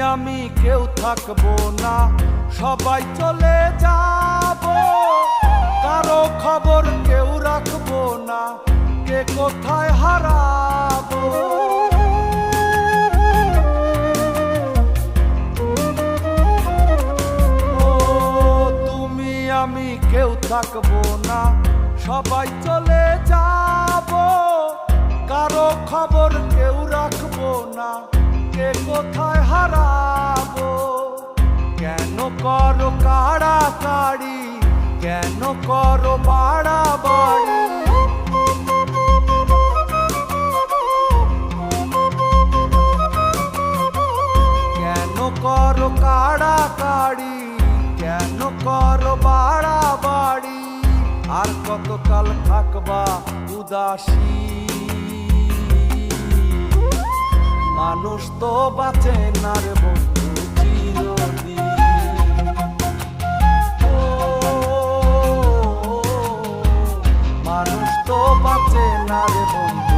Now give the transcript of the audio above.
আমি কেউ থাকব না। সবাই চলে যাব। কারও খবর কেউ রাখব না। কে কোথায় হারাবো? তুমি আমি কেউ থাকব না। সবাই চলে যাব। কারও খবর কেউ রাখব না। কে কোথায় হারাবো? কেন করো কাড়াকাড়ি? কেন করো বাড়াবাড়ি? কেন করো কাড়াকাড়ি? কেন করো বাড়াবাড়ি? আর কতকাল থাকবা উদাসী? মানুষ তো না রে বন্ধু চিরদিন। মানুষ তো বাঁচে না রে বন্ধু।